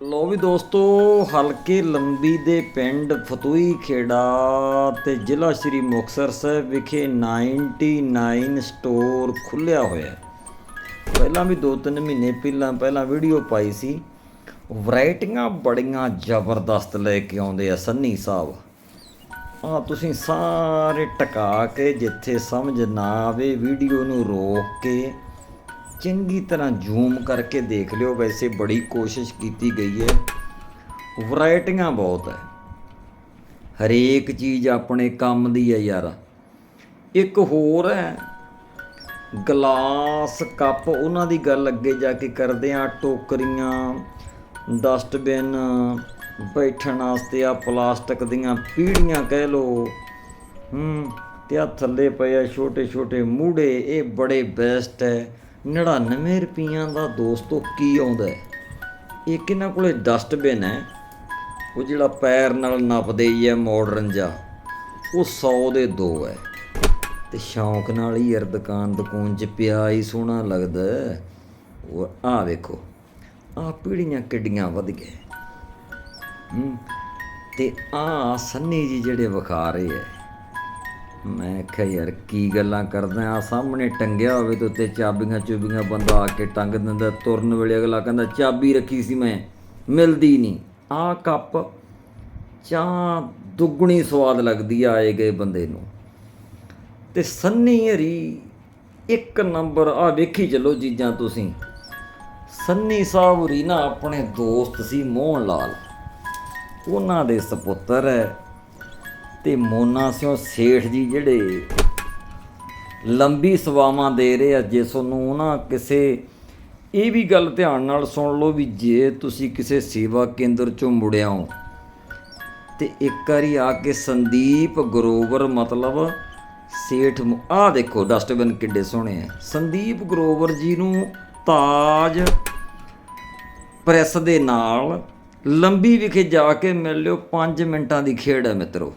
ਲੋ ਵੀ ਦੋਸਤੋ, ਹਲਕੇ ਲੰਬੀ ਦੇ ਪਿੰਡ ਫਤੂਈ ਖੇੜਾ ਤੇ ਜ਼ਿਲ੍ਹਾ ਸ਼੍ਰੀ ਮੁਕਤਸਰ ਸਾਹਿਬ ਵਿਖੇ 99 ਸਟੋਰ ਖੁੱਲਿਆ ਹੋਇਆ ਪਹਿਲਾਂ ਵੀ 2-3 ਮਹੀਨੇ ਪਹਿਲਾਂ ਪਹਿਲਾਂ ਵੀਡੀਓ ਪਾਈ ਸੀ। ਵੈਰਾਈਟੀਆਂ ਬੜੀਆਂ ਜ਼ਬਰਦਸਤ ਲੈ ਕੇ ਆਉਂਦੇ ਆ ਸੰਨੀ ਸਾਹਿਬ। ਆ ਤੁਸੀਂ ਸਾਰੇ ਟਕਾ ਕੇ ਜਿੱਥੇ ਸਮਝ ਨਾ ਆਵੇ ਵੀਡੀਓ ਨੂੰ ਰੋਕ ਕੇ ਚੰਗੀ ਤਰ੍ਹਾਂ ਜ਼ੂਮ ਕਰਕੇ ਦੇਖ ਲਿਓ। ਵੈਸੇ ਬੜੀ ਕੋਸ਼ਿਸ਼ ਕੀਤੀ ਗਈ ਹੈ। ਵੈਰਾਈਟੀਆਂ ਬਹੁਤ ਹੈ। ਹਰੇਕ ਚੀਜ਼ ਆਪਣੇ ਕੰਮ ਦੀ ਹੈ ਯਾਰ। ਇੱਕ ਹੋਰ ਹੈ, ਗਲਾਸ ਕੱਪ। ਉਹਨਾਂ ਦੀ ਗੱਲ ਅੱਗੇ ਜਾ ਕੇ ਕਰਦੇ ਆ ਟੋਕਰੀਆਂ, ਡਸਟਬਿਨ, ਬੈਠਣ ਵਾਸਤੇ ਆ ਪਲਾਸਟਿਕ ਦੀਆਂ ਪੀੜੀਆਂ ਕਹਿ ਲੋ ਹੂੰ, ਤੇ ਆ ਥੱਲੇ ਪਏ ਆ ਛੋਟੇ ਛੋਟੇ ਮੂੜੇ ਇਹ ਬੜੇ ਬੈਸਟ ਹੈ। 99 ਰੁਪਈਆਂ ਦਾ ਦੋਸਤੋ ਕੀ ਆਉਂਦਾ ਹੈ? ਇਹ ਕਿਹਨਾਂ ਕੋਲੇ ਡਸਟਬਿਨ ਹੈ? ਉਹ ਜਿਹੜਾ ਪੈਰ ਨਾਲ ਨੱਪਦੇ ਹੀ ਹੈ ਮਾਡਰਨ ਜਾ ਉਹ 100 ਦੇ ਦੋ ਹੈ। ਤੇ ਸ਼ੌਂਕ ਨਾਲ ਹੀ ਯਾਰ ਦੁਕਾਨ ਦੁਕਾਨ ਚ ਪਿਆ ਹੀ ਸੋਹਣਾ ਲੱਗਦਾ ਉਹ ਆ ਵੇਖੋ, ਆ ਪੀੜੀਆਂ ਕਿੱਡੀਆਂ ਵਧ ਗਏ ਹੂੰ, ਤੇ ਆ ਸੰਨੀ ਜੀ ਜਿਹੜੇ ਵਿਖਾ ਰਹੇ ਐ ਮੈਂ ਕਿਹਾ, ਯਾਰ, ਕੀ ਗੱਲਾਂ ਕਰਦਾ ਆ? ਸਾਹਮਣੇ ਟੰਗਿਆ ਹੋਵੇ ਤੇ ਉੱਤੇ ਚਾਬੀਆਂ ਚੁਬੀਆਂ ਬੰਦਾ ਆ ਕੇ ਟੰਗ ਦਿੰਦਾ ਤੁਰਨ ਵੇਲੇ ਅਗਲਾ ਕਹਿੰਦਾ, ਚਾਬੀ ਰੱਖੀ ਸੀ ਮੈਂ, ਮਿਲਦੀ ਨਹੀਂ। ਆ ਕੱਪ ਚਾਹ ਦੁੱਗਣੀ ਸਵਾਦ ਲੱਗਦੀ ਆ ਆਏ ਗਏ ਬੰਦੇ ਨੂੰ। ਤੇ ਸੰਨੀ ਹਰੀ, ਇੱਕ ਨੰਬਰ ਆ ਵੇਖੀ ਚੱਲੋ ਚੀਜ਼ਾਂ ਤੁਸੀਂ। ਸੰਨੀ ਸਾਹਿਬ ਹਰੀ ਨਾ ਆਪਣੇ ਦੋਸਤ ਸੀ ਮੋਹਨ ਲਾਲ। ਉਹਨਾਂ ਦੇ ਸੁਪੁੱਤਰ ਹੈ। ਤੇ ਮੋਨਾ ਸਿਓ ਸੇਠ ਜੀ ਜਿਹੜੇ ਲੰਬੀ ਸਵਾਵਾਂ ਦੇ ਰਹੇ ਆ, ਜੇ ਤੁਹਾਨੂੰ ਨਾ ਕਿਸੇ ਇਹ ਵੀ ਗੱਲ ਧਿਆਨ ਨਾਲ ਸੁਣ ਲਓ ਵੀ ਜੇ ਤੁਸੀਂ ਕਿਸੇ ਸੇਵਾ ਕੇਂਦਰ ਚੋਂ ਮੁੜਿਆ ਹੋ, ਤੇ ਇੱਕ ਵਾਰੀ ਆ ਕੇ ਸੰਦੀਪ ਗਰੋਵਰ ਮਤਲਬ ਸੇਠ ਆ ਦੇਖੋ ਡਸਟਬਿਨ ਕਿੱਡੇ ਸੋਹਣੇ ਆ। ਸੰਦੀਪ ਗਰੋਵਰ ਜੀ ਨੂੰ ਤਾਜ ਪ੍ਰੈਸ ਦੇ ਨਾਲ ਲੰਬੀ ਵਿਖੇ ਜਾ ਕੇ ਮਿਲ ਲਿਓ 5 ਮਿੰਟਾਂ ਦੀ ਖੇਡ ਹੈ ਮਿੱਤਰੋ।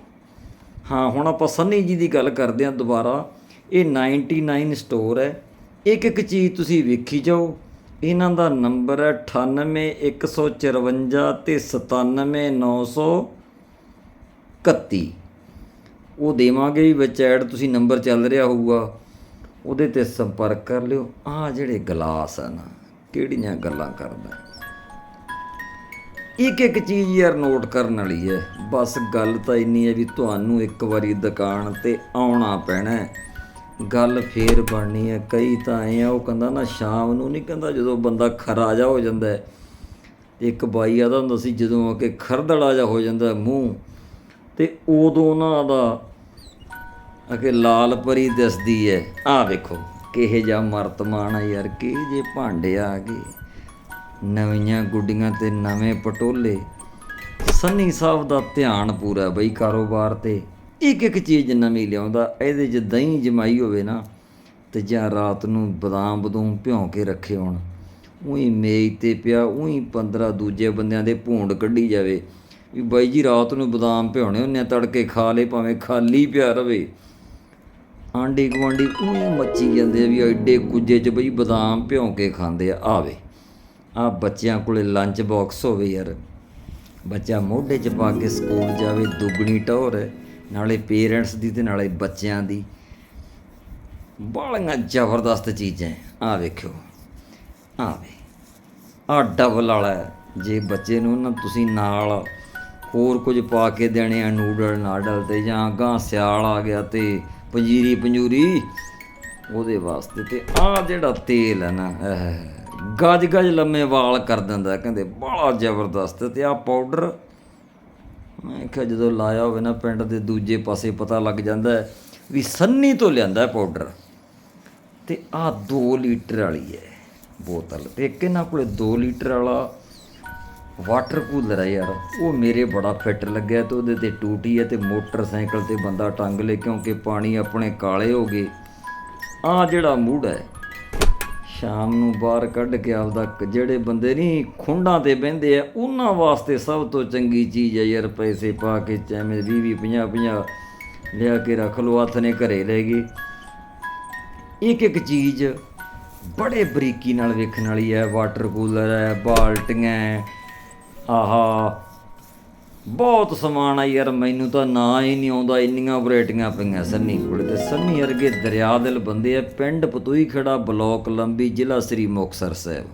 ਹਾਂ, ਹੁਣ ਆਪਾਂ ਸੰਨੀ ਜੀ ਦੀ ਗੱਲ ਕਰਦੇ ਹਾਂ ਦੁਬਾਰਾ। ਇਹ 99 ਸਟੋਰ ਹੈ। ਇੱਕ ਇੱਕ ਚੀਜ਼ ਤੁਸੀਂ ਵੇਖੀ ਜਾਓ। ਇਹਨਾਂ ਦਾ ਨੰਬਰ ਹੈ 98154 ਤੇ 97931 ਉਹ ਦੇਵਾਂਗੇ ਵੀ ਵਿੱਚ ਐਡ ਤੁਸੀਂ ਨੰਬਰ ਚੱਲ ਰਿਹਾ ਹੋਊਗਾ। ਉਹਦੇ ਤੇ ਸੰਪਰਕ ਕਰ ਲਿਓ। ਆ ਜਿਹੜੇ ਗਲਾਸ ਆ ਨਾ, ਕਿਹੜੀਆਂ ਗੱਲਾਂ ਕਰਦਾ ਇੱਕ ਇੱਕ ਚੀਜ਼ ਯਾਰ ਨੋਟ ਕਰਨ ਵਾਲੀ ਹੈ। ਬਸ ਗੱਲ ਤਾਂ ਇੰਨੀ ਹੈ ਵੀ ਤੁਹਾਨੂੰ ਇੱਕ ਵਾਰੀ ਦੁਕਾਨ ਤੇ ਆਉਣਾ ਪੈਣਾ ਗੱਲ ਫੇਰ ਬਣਨੀ ਹੈ। ਕਈ ਤਾਂ ਐ ਆ, ਉਹ ਕਹਿੰਦਾ ਨਾ ਸ਼ਾਮ ਨੂੰ ਨਹੀਂ ਕਹਿੰਦਾ, ਜਦੋਂ ਬੰਦਾ ਖਰਾ ਜਾ ਹੋ ਜਾਂਦਾ ਹੈ। ਇੱਕ ਬਾਈ ਆਦਾ ਹੁੰਦਾ ਸੀ, ਜਦੋਂ ਆ ਕੇ ਖਰਦੜਾ ਜਾ ਹੋ ਜਾਂਦਾ ਮੂੰਹ। ਤੇ ਉਦੋਂ ਉਹਨਾਂ ਦਾ ਅਕੇ ਲਾਲ ਪਰੀ ਦਿਸਦੀ ਹੈ। ਆਹ ਵੇਖੋ, ਕਿਹੇ ਜਾ ਮਰਤਮਾਨ ਆ ਯਾਰ ਕਿ ਜੇ ਭਾਂਡੇ ਆ ਗਏ। ਨਵੀਆਂ ਗੁੱਡੀਆਂ ਤੇ ਨਵੇਂ ਪਟੋਲੇ। ਸੰਨੀ ਸਾਹਿਬ ਦਾ ਧਿਆਨ ਪੂਰਾ ਬਈ ਕਾਰੋਬਾਰ ਤੇ। ਇੱਕ ਇੱਕ ਚੀਜ਼ ਨਵੀਂ ਲਿਆਉਂਦਾ ਇਹਦੇ 'ਚ ਦਹੀਂ ਜਮਾਈ ਹੋਵੇ ਨਾ ਤੇ ਜਾਂ ਰਾਤ ਨੂੰ ਬਦਾਮ ਬਦੂਮ ਭਿਉਂ ਕੇ ਰੱਖੇ ਹੋਣ। ਉਹੀ ਮੇਜ਼ ਤੇ ਪਿਆ ਉਹੀ 15 ਦੂਜੇ ਬੰਦਿਆਂ ਦੇ ਭੂੰਡ ਕੱਢੀ ਜਾਵੇ। ਵੀ ਬਾਈ ਜੀ ਰਾਤ ਨੂੰ ਬਦਾਮ ਭਿਉਣੇ ਹੁੰਨੇ ਆ, ਤੜਕੇ ਖਾ ਲੇ ਭਾਵੇਂ ਖਾਲੀ ਪਿਆ ਰਵੇ। ਆਂਡੀ ਗੁਆਂਢੀ ਉਹੀ ਮੱਚੀ ਜਾਂਦੇ ਆ ਵੀ ਐਡੇ ਕੁੱਜੇ 'ਚ ਬਈ ਬਦਾਮ ਭਿਉਂ ਕੇ ਖਾਂਦੇ ਆ ਆਵੇ। ਆ ਬੱਚਿਆਂ ਕੋਲੇ ਲੰਚ ਬਾਕਸ ਹੋਵੇ ਯਾਰ। ਬੱਚਾ ਮੋਢੇ 'ਚ ਪਾ ਕੇ ਸਕੂਲ ਜਾਵੇ, ਦੁੱਗਣੀ ਟੌਰ ਨਾਲੇ ਪੇਰੈਂਟਸ ਦੀ ਤੇ ਨਾਲੇ ਬੱਚਿਆਂ ਦੀ। ਬਾਲੀਆਂ ਜ਼ਬਰਦਸਤ ਚੀਜ਼ਾਂ ਆ ਵੇਖਿਓ। ਆ ਵੇ। ਆ ਡਬਲ ਵਾਲਾ ਜੇ ਬੱਚੇ ਨੂੰ ਨਾ ਤੁਸੀਂ ਨਾਲ ਹੋਰ ਕੁਝ ਪਾ ਕੇ ਦੇਣੇ ਆ ਨੂਡਲ ਨਾਡਲ ਤੇ ਜਾਂ ਗਾਂ ਸਿਆਲ ਆ ਗਿਆ ਤੇ ਪੰਜੀਰੀ ਪੰਜੂਰੀ ਉਹਦੇ ਵਾਸਤੇ ਤੇ ਆ ਜਿਹੜਾ ਤੇਲ ਹੈ ਨਾ ਇਹ ਗਜ਼ ਗਜ਼ ਲੰਮੇ ਵਾਲ ਕਰ ਦਿੰਦਾ, ਕਹਿੰਦੇ ਬੜਾ ਜ਼ਬਰਦਸਤ ਤੇ ਆ ਪਾਊਡਰ ਮੈਂ ਕਿਹਾ ਜਦੋਂ ਲਾਇਆ ਹੋਵੇ ਨਾ ਪਿੰਡ ਦੇ ਦੂਜੇ ਪਾਸੇ ਪਤਾ ਲੱਗ ਜਾਂਦਾ ਹੈ ਵੀ ਸੰਨੀ ਤੋਂ ਲਿਆਂਦਾ ਪਾਊਡਰ ਤੇ ਆ 2 ਲੀਟਰ ਵਾਲੀ ਹੈ ਬੋਤਲ। ਤੇ ਇੱਕ ਇਹਨਾਂ ਕੋਲੇ 2 ਲੀਟਰ ਵਾਲਾ ਵਾਟਰ ਕੂਲਰ ਹੈ ਯਾਰ, ਉਹ ਮੇਰੇ ਬੜਾ ਫਿੱਟ ਲੱਗਿਆ ਤੇ ਉਹਦੇ ਤੇ ਟੂਟੀ ਹੈ ਤੇ ਮੋਟਰਸਾਈਕਲ ਤੇ ਬੰਦਾ ਟੰਗ ਲੇ ਕਿਉਂਕਿ ਪਾਣੀ ਆਪਣੇ ਕਾਲੇ ਹੋ ਗਏ। ਆ ਜਿਹੜਾ ਮੂਡ ਹੈ ਸ਼ਾਮ ਨੂੰ ਬਾਹਰ ਕੱਢ ਕੇ ਆਪਦਾ ਕ- ਜਿਹੜੇ ਬੰਦੇ ਨਹੀਂ ਖੁੰਡਾਂ ਤੇ ਬਹਿੰਦੇ ਆ, ਉਹਨਾਂ ਵਾਸਤੇ ਸਭ ਤੋਂ ਚੰਗੀ ਚੀਜ਼ ਹੈ ਯਾਰ ਪੈਸੇ ਪਾ ਕੇ ਚਾਹੇ 20 20 50 50 ਲਿਆ ਕੇ ਰੱਖ ਲਓ, ਹੱਥ ਨੇ ਘਰੇ ਲੈ ਗਏ। ਇੱਕ ਇੱਕ ਚੀਜ਼ ਬੜੇ ਬਰੀਕੀ ਨਾਲ ਵੇਖਣ ਵਾਲੀ ਹੈ ਵਾਟਰ ਕੂਲਰ ਹੈ ਬਾਲਟੀਆਂ ਆਹਾ ਬਹੁਤ ਸਮਾਨ ਆ ਯਾਰ, ਮੈਨੂੰ ਤਾਂ ਨਾਂ ਹੀ ਨਹੀਂ ਆਉਂਦਾ, ਇੰਨੀਆਂ ਵੈਰਾਈਟੀਆਂ ਪਈਆਂ ਸੰਨੀ ਕੋਲੇ। ਤੇ ਸੰਨੀ ਅਰਗੇ ਦਰਿਆ ਦਿਲ ਬੰਦੇ ਆ, ਪਿੰਡ ਪਤੂਈ ਖੜਾ, ਬਲੋਕ ਲੰਬੀ ਜ਼ਿਲ੍ਹਾ ਸ੍ਰੀ ਮੁਕਤਸਰ ਸਾਹਿਬ।